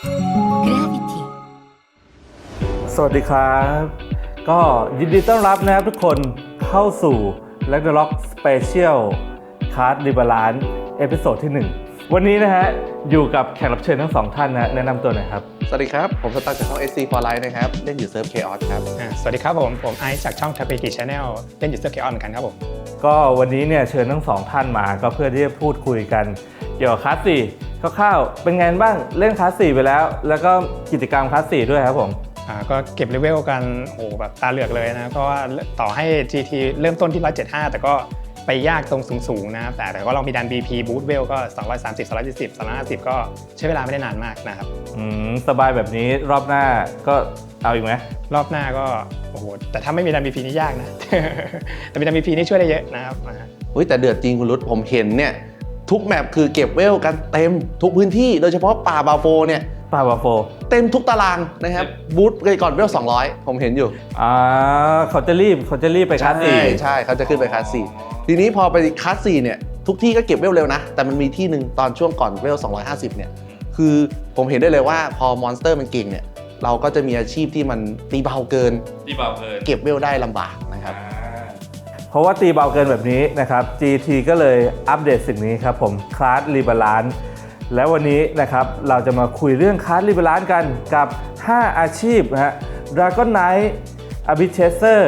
Gravity สวัสดีครับ ก็ยินดีต้อนรับนะครับทุกคนเข้าสู่ r a g n a r o k Special Card r e b a l a n c e เอพิโซดที่ 1 วันนี้นะฮะ อยู่กับแขกรับเชิญทั้งสองท่านนะ แนะนำตัวหน่อยครับ สวัสดีครับ ผมสตาร์จากช่อง SC for Life นะครับ เล่นอยู่เซิร์ฟ Chaos ครับ อ่าสวัสดีครับผม ผมไอซ์จากช่อง t a p e k i Channel เล่นยูเซอร์เคออนเหมือนกันครับผม ก็วันนี้เนี่ยเชิญทั้งสองท่านมาก็เพื่อที่จะพูดคุยกัน เกี่ยวกับคลาสสี่ คร่าวๆเป็นไงบ้างเล่นคลาสสี่ไปแล้ว แล้วก็กิจกรรมคลาสสี่ด้วยครับผมอ่าก็เก็บเลเวลกันโอ้โหแบบตาเหลือกเลยนะเพราะว่าต่อให้ GT เริ่มต้นที่ 175 แต่ก็ไปยากตรงสูงๆนะครับแต่แต่ก็ลองมีดัน BP Boost w e l ก็ 230 270 250 ก็ใช้เวลาไม่ได้นานมากนะครับอืมสบายแบบนี้รอบหน้าก็เอาอีกไหมรอบหน้าก็โอ้โหแต่ถ้าไม่มีดัน BP นี่ยากนะ แต่มีดัน BP นี่ช่วยได้เยอะนะครับอ่าเฮ้ยแต่เดือดจริงคุณรุตผมเห็นเนี่ย ทุกแมปคือเก็บเวลกันเต็มทุกพื้นที่โดยเฉพาะป่าบาโฟเนี่ยปาบาโฟเต็มทุกตารางนะครับบูธก่อนเวล200 ผมเห็นอยู่อ่าเขาจะรีบเขาจะรีบไปคลาสสี่ใช่ใช่เขาจะขึ้นไปคลาสสี่ทีนี้พอไปคลาสสี่เนี่ยทุกที่ก็เก็บเวลเร็วนะ แต่มันมีที่หนึ่งตอนช่วงก่อนเวล250 เนี่ย คือผมเห็นได้เลยว่าพอมอนสเตอร์มันเก่งเนี่ยเราก็จะมีอาชีพที่มันตีเบาเกินตีเบาเกิน เก็บเวลได้ลำบากนะค รับเพราะว่าตีเบาเกินแบบนี้นะครับ GT ก็เลยอัปเดตสิ่งนี้ครับผมคลาสรีบาลานแล้ววันนี้นะครับเราจะมาคุยเรื่องคลาสรีบาลานกันกับ 5 อาชีพนะฮะ Dragon Knight a b i c h a s e r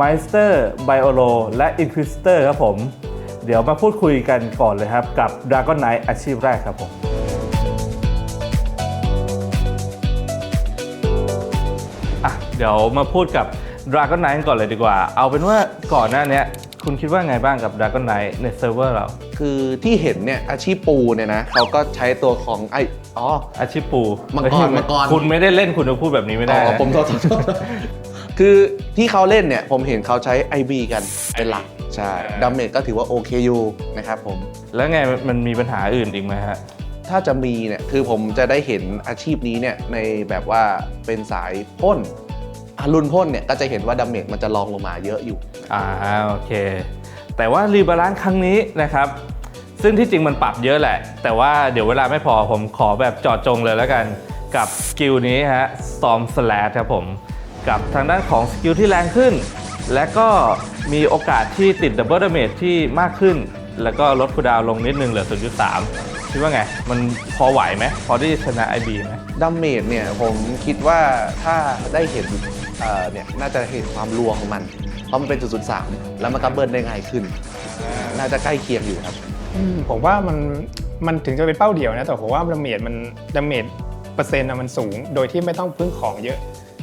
Meister Biolo และ Inquisitor ครับผม เดี๋ยวมาพูดคุยกันก่อนเลยครับ กับ Dragon Knight อาชีพแรกครับผมอะเดี๋ยวมาพูดกับ Dragon Knight ก่อนเลยดีกว่า เอาเป็นว่าก่อนหน้าเนี้ยคุณคิดว่าไงบ้างกับ Dragon Knight ในเซิร์ฟเวอร์เรา คือที่เห็นเนี่ยอาชีพปูเนี่ยนะเขาก็ใช้ตัวของไออ๋อ อาชีพปูมังกรเฮ้ยมังกร คุณไม่ได้เล่นคุณจะพูดแบบนี้ไม่ได้อ๋อนะผมโทษโทษโทษคือที่เขาเล่นเนี่ยผมเห็นเขาใช้ IB กันเป็นหลักใช่ดาเมจก็ถือว่าโอเคอยู่นะครับผม แล้วไงมันมีปัญหาอื่นอีกไหมฮะถ้าจะมีเนี่ยคือผมจะได้เห็นอาชีพนี้เนี่ยในแบบว่าเป็นสายพ่นอา รุนพ่นเนี่ยก็จะเห็นว่าดาเมจมันจะลองลงมาเยอะอยู่ อ่าโอเค แต่ว่ารีบาลานซ์ครั้งนี้นะครับ ซึ่งที่จริงมันปรับเยอะแหละ แต่ว่าเดี๋ยวเวลาไม่พอผมขอแบบเจอดจงเลยแล้วกันกับสกิลนี้ฮะ Storm Slash ครับผม กับทางด้านของสกิลที่แรงขึ้น และก็มีโอกาสที่ติดดับเบิลดาเมจที่มากขึ้น แล้วก็ลดคูลดาวน์ลงนิดนึงเหลือ 0.3 คิดว่าไง มันพอไหวไหมพอที่จะชนะ IB ไหมดาเมจเนี่ยผมคิดว่าถ้าได้เห็น เอ่อเนี่ยน่าจะเห็นความรัวของมัน เพราะมันเป็นจุดศูนย์สามแล้วมันก็เบิร์นได้ง่ายขึ้น น่าจะใกล้เคียงอยู่ครับ อืมผมว่ามันมันถึงจะเป็นเป้าเดียวนะแต่ผมว่าดาเมจมันดาเมจเปอร์เซ็นต์อะมันสูง โดยที่ไม่ต้องพึ่งของเยอะ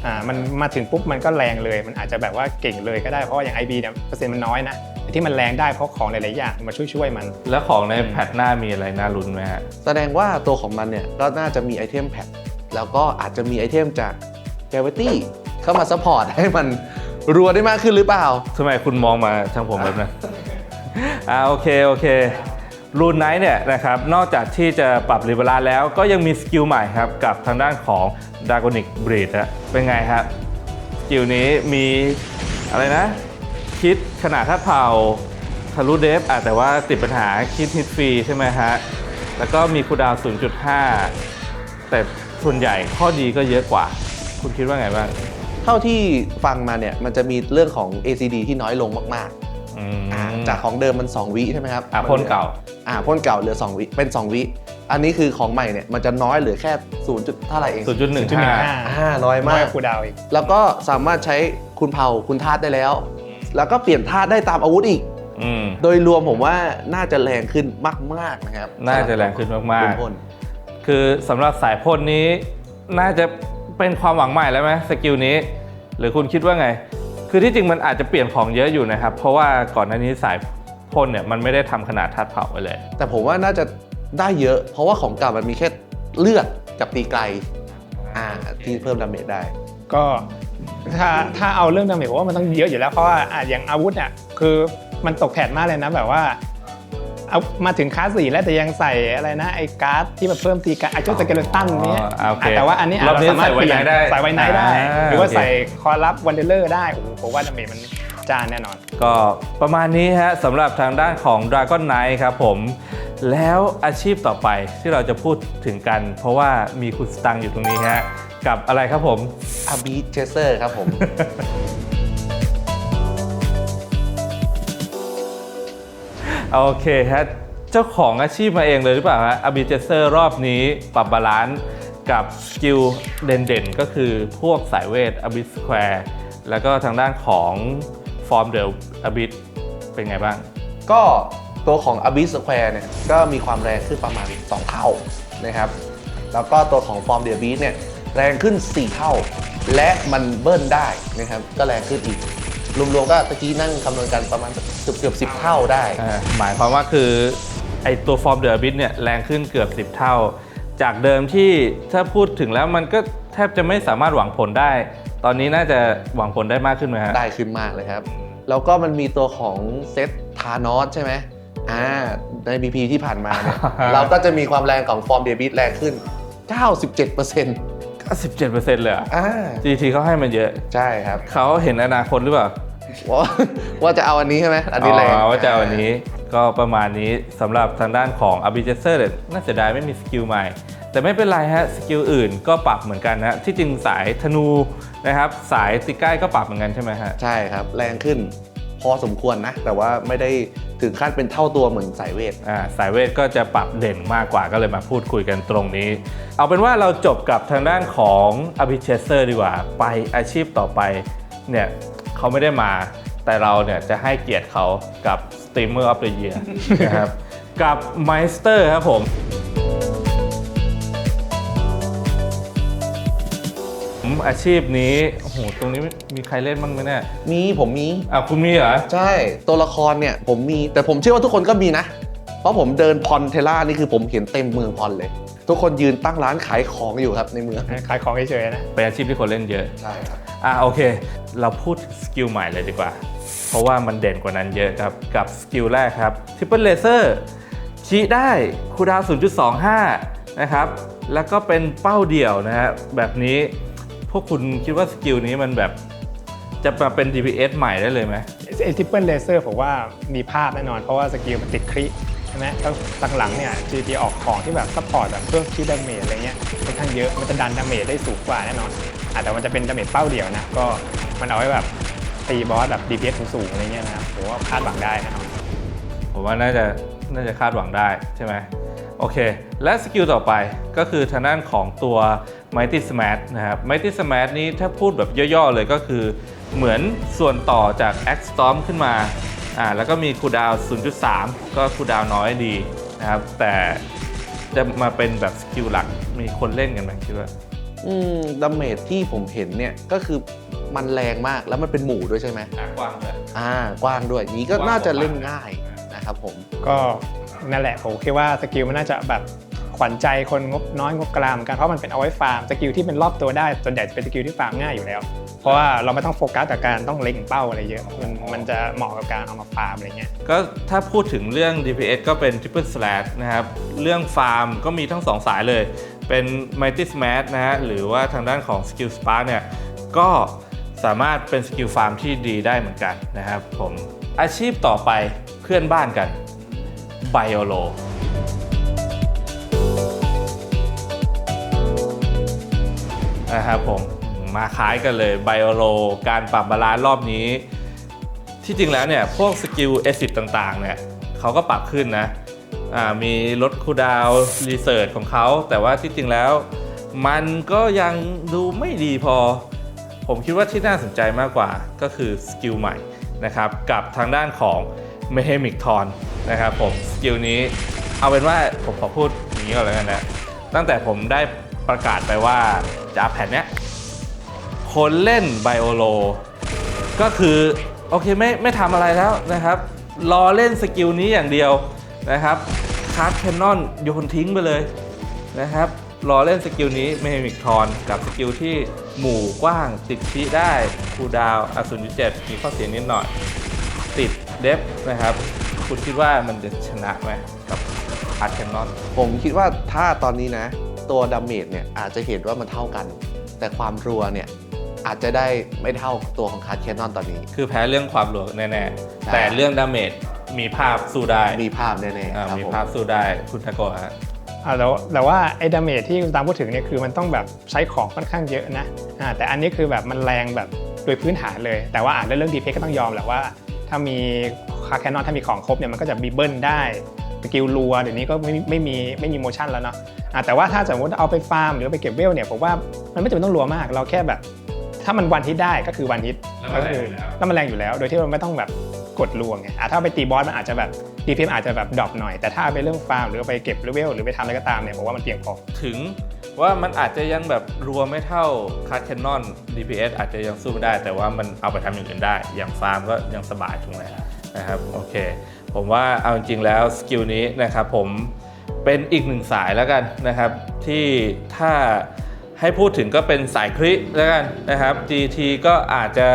อ่ามันมาถึงปุ๊บมันก็แรงเลย มันอาจจะแบบว่าเก่งเลยก็ได้เพราะว่าอย่าง IB เนี่ยเปอร์เซ็นต์มันน้อยนะแต่ที่มันแรงได้เพราะของหลายๆอย่างมาช่วยช่วยๆมัน แล้วของในแพทหน้ามีอะไรน่าลุ้นไหมฮะ แสดงว่าตัวของมันเนี่ยก็น่าจะมีไอเทมแพ k แล้วก็อาจจะมีไอเทมจาก Gravity เข้ามาซัพพอร์ตให้มันรัวได้มากขึ้นหรือเปล่า ทำไมคุณมองมาทางผมแบบนั้น อ่าโอเค โอเครูนไนท์เนี่ยนะครับนอกจากที่จะปรับรีเวลาแล้วก็ยังมีสกิลใหม่ครับกับทางด้านของ Dragonic Breed ฮะเป็นไงครับสกิลนี้มีอะไรนะ คิดขนาดท่าเผาทะลุเดฟอะแต่ว่าติดปัญหาคิดฮิตฟรีใช่ไหมฮะ แล้วก็มีคูลดาวน์ 0.5 แต่ส่วนใหญ่ข้อดีก็เยอะกว่า คุณคิดว่าไงบ้าง เท่าที่ฟังมาเนี่ยมันจะมีเรื่องของ ACD ที่น้อยลงมากอืมๆอ่าจากของเดิมมัน 2 วิใช่ไหมครับอะพ่นเก่า อ่าพ่นเก่าเหลือ 2 วิเป็น 2 วิ อันนี้คือของใหม่เนี่ยมันจะน้อยเหลือแค่0จุดเท่าไหร่เอง0.15 0.15 อ่าน้อยน้มาอยกคูลดาวน์อีก แล้วก็สามารถใช้คุณเผาคุณธาตุได้แล้ว แล้วก็เปลี่ยนธาตุได้ตามอาวุธอีก อืมโดยรวมผมว่าน่าจะแรงขึ้นมาก ๆ นะครับน่าจะแรงขึ้นมาก คุณพ่นๆคือสำหรับสายพ่นนี้ น่าจะเป็นความหวังใหม่แล้วไหมสกิลนี้ หรือคุณคิดว่าไง คือที่จริงมันอาจจะเปลี่ยนของเยอะอยู่นะครับ เพราะว่าก่อนหน้านี้สายพ่นเนี่ยมันไม่ได้ทำขนาดทัดเผาไว้เลย แต่ผมว่าน่าจะได้เยอะ เพราะว่าของเก่ามันมีแค่เลือดกับตีไกลอ่าที่เพิ่มดาเมจได้ ก็ถ้าถ้าเอาเรื่องดาเมจผมว่ามันต้องเยอะอยู่แล้วเพราะว่าอะอย่างอาวุธเนี่ยคือมันตกแผนมากเลยนะแบบว่า เอามาถึงคลาสสี่แล้วแต่ยังใส่อะไรนะไอ้การ์ดที่มันเพิ่มตีการ์ดไอ้เจ้าสเกเลตันเนี้ยอ๋อโอเคอะแต่ว่าอันนี้อะรอบนี้เราสามารถใส่ไว้เปลี่ยนไหนได้ใส่ไว้ไหนได้ อ่าหรือว่าโอเค ใส่คอรับวันเดเลอร์ได้โอ้โหผมว่าดาเมจมันจานแน่นอน ก็ประมาณนี้ฮะสำหรับทางด้านของ Dragon Knight ครับผมแล้วอาชีพต่อไปที่เราจะพูดถึงกัน เพราะว่ามีคุณสตังค์อยู่ตรงนี้ฮะกับอะไรครับผม อาบีเชเซอร์ครับผม โอเคฮะเจ้าของอาชีพมาเองเลยหรือเปล่าฮะอ b ิเจเซอร์รอบนี้ปรับบาลานซ์กับสกิลเด่นๆ ก็คือพวกสายเวทอ b ิสแควร์แล้วก็ทางด้านของฟอร์มเดลอ b ิ t เป็นไงบ้าง ก็ตัวของ Abyss Square เนี่ยก็มีความแรงขึ้นประมาณ 2 เท่านะครับ แล้วก็ตัวของ Form the Beast เนี่ยแรงขึ้น 4 เท่า และมันเบิ้ลได้นะครับ ก็แรงขึ้นอีก รวมๆก็ตะกี้นั่งคำนวณกันประมาณเกือบเกือบสิบเท่าได้ อ่าหมายความว่าคือไอตัวฟอร์มเดอะบิทเนี่ยแรงขึ้นเกือบ 10 เท่า จากเดิมที่ถ้าพูดถึงแล้วมันก็แทบจะไม่สามารถหวังผลได้ ตอนนี้น่าจะหวังผลได้มากขึ้นไหมฮะได้ขึ้นมากเลยครับ แล้วก็มันมีตัวของเซตทานอสใช่ไหมอ่าใน BP ที่ผ่านมาเนี่ยเราก็จะมีความแรงของฟอร์มเดบิตแรงขึ้น 97% 17%เลยเหรออ่า GT เขาให้มันเยอะ ใช่ครับ เขาเห็นอนาคตหรือเปล่า ว่าว่าจะเอาอันนี้ใช่ไหมอันนี้แรงอ๋อว่าจะเอาอันนี้ก็ประมาณนี้สำหรับทางด้านของ a b i j e s e r เนี่ยน่าเสียดายไม่มีสกิลใหม่ แต่ไม่เป็นไรฮะสกิลอื่นก็ปรับเหมือนกันนะที่จริงสายธนูนะครับสายติใกล้ก็ปรับเหมือนกันใช่ไหมฮะใช่ครับ แรงขึ้นพอสมควรนะ แต่ว่าไม่ได้ถึงขั้นเป็นเท่าตัวเหมือนสายเวทอ่าสายเวทก็จะปรับเด่นมากกว่าก็เลยมาพูดคุยกันตรงนี้ เอาเป็นว่าเราจบกับทางด้านของ a b i c h e s e r ดีกว่า ไปอาชีพต่อไปเนี่ย เขาไม่ได้มา แต่เราเนี่ยจะให้เกียรติเขากับ Streamer of the Year นะครับกับ Meister ครับผมผมอาชีพนี้โอ้โหตรงนี้มีใครเล่นบ้างไหมเนี่ยมีผมมี อะคุณมีเหรอ ใช่ ตัวละครเนี่ยผมมีแต่ผมเชื่อว่าทุกคนก็มีนะ เพราะผมเดินพรเทล่านี่คือผมเห็นเต็มเมืองพรเลย ทุกคนยืนตั้งร้านขายของอยู่ครับในเมืองขายของเฉยๆนะเป็นอาชีพที่คนเล่นเยอะ ใช่ครับอะโอเค เราพูดสกิลใหม่เลยดีกว่า เพราะว่ามันเด่นกว่านั้นเยอะครับ กับสกิลแรกครับ Triple Laser ชี้ได้คูลดาวน์0.25 นะครับ แล้วก็เป็นเป้าเดี่ยวนะฮะแบบนี้พวกคุณคิดว่าสกิลนี้มันแบบจะมาเป็น DPS ใหม่ได้เลยไหมไอ้ทิปเปิลเลเซอร์ผมว่ามีภาพแน่นอน เพราะว่าสกิลมันติดคริ ใช่ไหมแล้วหลังๆเนี่ย GT ออกของที่แบบซัพพอร์ตแบบเพิ่มคีดาเมจอะไรเงี้ยค่อนข้างเยอะ มันจะดันดาเมจได้สูงกว่าแน่นอนอาจจะมันจะเป็นดาเมจเป้าเดียวนะ ก็มันเอาไว้แบบตีบอสแบบ DPS สูงๆอะไรเงี้ยนะครับผมว่าคาดหวังได้แน่นอน ผมว่าน่าจะน่าจะคาดหวังได้ใช่ไหมโอเค และสกิลต่อไปก็คือทางด้านของตัว Mighty Smash นะครับ Mighty Smash นี้ถ้าพูดแบบย่อ ๆ เลยก็คือเหมือนส่วนต่อจาก Axe Storm ขึ้นมา อ่าแล้วก็มีคูลดาวน์0.3 ก็คูลดาวน์น้อยดีนะครับ แต่จะมาเป็นแบบสกิลหลักมีคนเล่นกันไหมคิดว่าอืมดาเมจที่ผมเห็นเนี่ยก็คือมันแรงมากแล้วมันเป็นหมู่ด้วยใช่ไหมกว้างเลย อ่ากว้างด้วยนี้ก็กว้างน่าจะกว่าเล่นง่ายนะครับผม ก็นั่นแหละผมคิดว่าสกิลมันน่าจะแบบ ขวัญใจคนงบน้อยงบกลางเหมือนกันเพราะมันเป็นเอาไว้ฟาร์มสกิลที่เป็นรอบตัวได้ส่วนใหญ่จะเป็นสกิลที่ฟาร์มง่ายอยู่แล้ว เพราะว่าเราไม่ต้องโฟกัสกับการต้องเล็งเป้าอะไรเยอะ มันมันจะเหมาะกับการเอามาฟาร์มอะไรเงี้ยก็ถ้าพูดถึงเรื่อง DPS ก็เป็น Triple Slash นะครับเรื่องฟาร์มก็มีทั้งสองสายเลย เป็น Mighty Smash นะฮะหรือว่าทางด้านของ Skill Spark เนี่ยก็สามารถเป็นสกิลฟาร์มที่ดีได้เหมือนกันนะครับผมอาชีพต่อไปเพื่อนบ้านกัน Biolo นะครับผมมาคล้ายกันเลย Biolo การปรับบาลานซ์รอบนี้ ที่จริงแล้วเนี่ยพวกสกิลเอซิต่างๆเนี่ยเขาก็ปรับขึ้นนะมีลดคูดาวรีเสิร์ชของเขา แต่ว่าที่จริงแล้ว มันก็ยังดูไม่ดีพอ ผมคิดว่าที่น่าสนใจมากกว่าก็คือสกิลใหม่นะครับกับทางด้านของ m e h e m i c t o n นะครับผมสกิลนี้เอาเป็นว่าผมขอพูดอย่างนี้ก่อนแล้วกันนะ ตั้งแต่ผมได้ ประกาศไปว่าจะอัพแผ่นเนี้ยคนเล่นไบโอโล ก็คือโอเคไม่ไม่ทำอะไรแล้วนะครับ รอเล่นสกิลนี้อย่างเดียวนะครับคาร์ดแคนนอนโยนทิ้งไปเลยนะครับ รอเล่นสกิลนี้เมมิกทอนกับสกิลที่หมู่กว้างติดชีได้คูดาวอศูนย์เจ็ดมีข้อเสียนิดหน่อย ติดเดฟนะครับ คุณคิดว่ามันจะชนะไหมกับคาร์ดแคนนอนผมคิดว่าถ้าตอนนี้นะ ตัวดาเมจเนี่ยอาจจะเห็นว่ามันเท่ากัน แต่ความรัวเนี่ยอาจจะได้ไม่เท่าตัวของคาร์ดแคนนอนตอนนี้ คือแพ้เรื่องความหลวงแน่ใช่ๆ แต่เรื่องดาเมจมีภาพสู้ได้ มีภาพแน่อ่าๆครับมีผมภาพสู้ได้คุณทาโกะฮะอ่าแล้วแต่ว่าไอ้ดาเมจที่คุณตามพูดถึงเนี่ยคือมันต้องแบบใช้ของค่อนข้างเยอะนะอ่าแต่อันนี้คือแบบมันแรงแบบโดยพื้นฐานเลย แต่ว่าอ่านเรื่องดีเพก็ต้องยอมแหละว่า ถ้ามีคาแคนนอนถ้ามีของครบเนี่ยมันก็จะบีเบิลได้ สกิลรัวเดี๋ยวนี้ก็ไม่มีไม่มีไม่มีโมชั่นแล้วเนาะอ่าแต่ว่าถ้าสมมติเอาไปฟาร์มหรือเอาไปเก็บเวลเนี่ยผมว่ามันไม่จำเป็นต้องรัวมาก เราแค่แบบ ถ้ามันวันฮิตได้ก็คือวันฮิตแล้วมันแรงอยู่แล้วแล้วมันแรงอยู่แล้ว โดยที่เราไม่ต้องแบบกดลวงไงอะถ้าเอาไปตีบอสมันอาจจะแบบดีเพอาจจะแบบดรอปหน่อย แต่ถ้าเอาไปเรื่องฟาร์มหรือเอาไปเก็บเลเวลหรือไปทำอะไรก็ตามเนี่ยผมว่ามันเพียงพอ ถึงว่ามันอาจจะยังแบบรัวไม่เท่าคาร์ดแคนนอน DPS อาจจะยังสู้ไม่ได้ แต่ว่ามันเอาไปทำอย่างอื่นได้ อย่างฟาร์มก็ยังสบายถูกไหมนะครับ โอเค ผมว่าเอาจริงๆแล้วสกิลนี้นะครับผมเป็นอีกหนึ่งสายแล้วกันนะครับ ที่ถ้าให้พูดถึงก็เป็นสายคริแล้วกันนะครับ GT ก็อาจจะ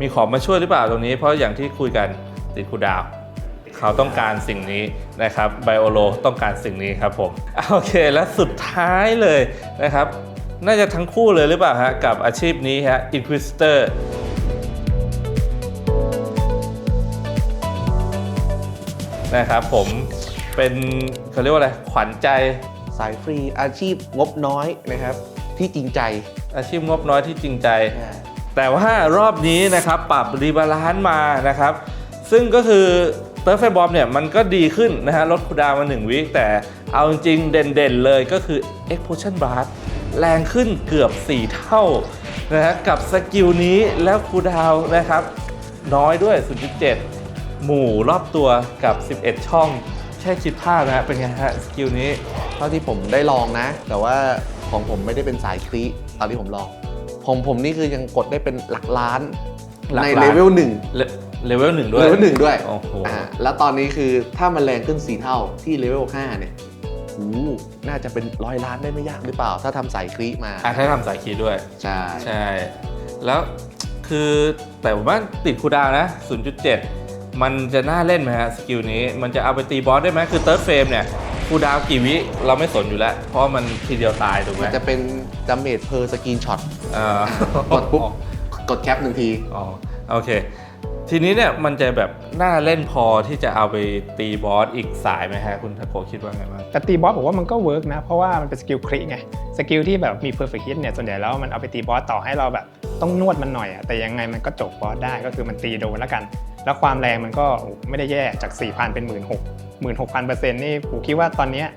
มีของมาช่วยหรือเปล่าตรงนี้ เพราะอย่างที่คุยกันติดคูดาว เขาต้องการสิ่งนี้นะครับไบโอโลต้องการสิ่งนี้ครับผมโอเคและสุดท้ายเลยนะครับ น่าจะทั้งคู่เลยหรือเปล่าฮะกับอาชีพนี้ฮะ Inquisitor นะครับผมเป็นเขาเรียกว่าอะไรขวัญใจสายฟรีอาชีพงบน้อยนะครับ ที่จริงใจอาชีพงบน้อยที่จริงใจ แต่ว่ารอบนี้นะครับปรับรีบาลานซ์มานะครับ ซึ่งก็คือเติร์ฟไฟบอมเนี่ยมันก็ดีขึ้นนะฮะลดคูลดาวน์มา 1 วิแต่เอาจริงๆเด่นๆเลยก็คือ Explosion Blast แรงขึ้นเกือบ 4 เท่านะฮะกับสกิลนี้แล้วคูลดาวน์นะครับ น้อยด้วย 0.7 หมู่รอบตัวกับ 11 ช่อง แค่คิดภาพนะฮะเป็นไงฮะสกิลนี้ เท่าที่ผมได้ลองนะ แต่ว่าของผมไม่ได้เป็นสายคลีตอนที่ผมลองผมผมนี่คือยังกดได้เป็นหลักล้านหลักในล้าน เลเวลหนึ่งเลเลเวลหนึ่งด้วย เลเวลหนึ่งด้วยโอ้โห อ่าแล้วตอนนี้คือถ้ามันแรงขึ้น4เท่าที่เลเวล5เนี่ยโอ้โหน่าจะเป็นร้อยล้านได้ไม่ยากหรือเปล่า ถ้าทำสายคลีมาอะถ้าทำสายคีย์ด้วย ใช่ใช่ แล้วคือแต่ผมว่าติดคูลดาวน์นะ 0.7 มันจะน่าเล่นไหมฮะสกิลนี้ มันจะเอาไปตีบอสได้ไหมคือเติร์ดเฟรมเนี่ยคูลดาวน์กี่วิเราไม่สนอยู่แล้ว เพราะมันทีเดียวตายถูกไหมมันจะเป็นดาเมจเพอร์สกรีนช็อตเอ่อกดปุ๊บกดแคปหนึ่งทีอ๋อโอเค ทีนี้เนี่ยมันจะแบบน่าเล่นพอที่จะเอาไปตีบอสอีกสายไหมฮะคุณทาโกะคิดว่าไงบ้างแต่ตีบอสผมว่ามันก็เวิร์กนะ เพราะว่ามันเป็นสกิลคริไงสกิลที่แบบมี perfect hit เนี่ยส่วนใหญ่แล้วมันเอาไปตีบอสต่อให้เราแบบ ต้องนวดมันหน่อยอะแต่ยังไงมันก็จบบอสได้ก็คือมันตีโดนแล้วกัน แล้วความแรงมันก็โอ้ไม่ได้แย่จาก 4,000 เป็น 1 6 0 0 0 16,000เปอร์เซ็นต์นี่ผมคิดว่าตอนเนี้ย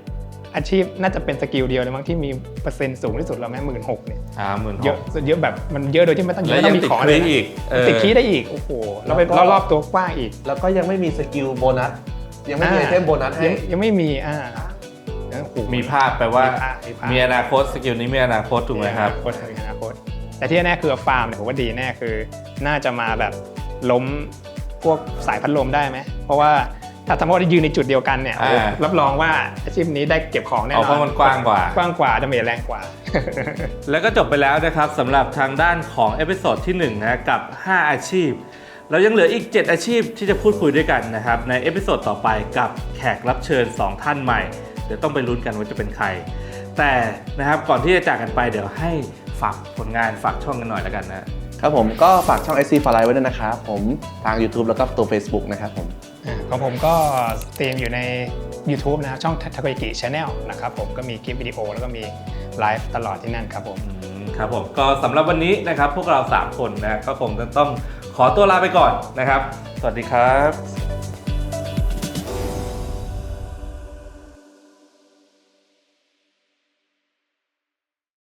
อาชีพน่าจะเป็นสกิลเดียวเลยมั้งที่มีเปอร์เซ็นต์สูงที่สุดแล้วแม้หมื่นหกเนี่ยอ่าหมื่นหเยอะกเยอะแบบมันเยอะโดยที่ไม่ต้องแล้วไม่ต้ยัองงมีติดของคอะไรลีนะอีกเออติดคีย์ได้อีกโอ้โหเราไปแล้วก็รอบๆตัวกว้างอีก แล้วก็ยังไม่มีสกิลโบนัส ยังไม่มีไออ่า เทมโบนัสให้ยังยังไม่มีอ่าโอ้โหมีภาพแปลว่ามีภาพมีภาพมีอนาคตสกิลนี้มีอนาคตถูกไหมครับอนาคตอนาคต แต่ที่แน่ๆคือฟาร์มเนี่ยผมว่าดีแน่คือน่าจะมาแบบล้มพวกสายพัดลมได้ไหม เพราะว่าถ้าสมมติว่ายืนในจุดเดียวกันเนี่ยอ่า รับรองว่าอาชีพนี้ได้เก็บของแน่นเอาอนเพราะมันกว้างกว่า กว้างกว่าจะมีแรงกว่า แล้วก็จบไปแล้วนะครับสำหรับทางด้านของเอพิโซดที่1นะกับ 5 อาชีพ เรายังเหลืออีก 7 อาชีพที่จะพูดคุยด้วยกันนะครับ ในเอพิโซดต่อไปกับแขกรับเชิญ 2 ท่านใหม่ เดี๋ยวต้องไปลุ้นกันว่าจะเป็นใคร แต่นะครับก่อนที่จะจากกันไปเดี๋ยวให้ ฝากผลงานฝากช่องกันหน่อยแล้วกันนะครับผมก็ฝากช่อง SC f l y ไว้ด้วยนะครับผมทาง YouTube แล้วก็ตัว Facebook นะครับผมอ่าของผมก็สตรีมอยู่ใน YouTube นะครับช่องทาโกยากิชาแนลนะครับผมก็มีคลิปวิดีโอแล้วก็มีไลฟ์ตลอดที่นั่นครับผม อืมครับผมก็สำหรับวันนี้นะครับ พวกเรา 3 คนนะก็คงจะต้องขอตัวลาไปก่อนนะครับ สวัสดีครับ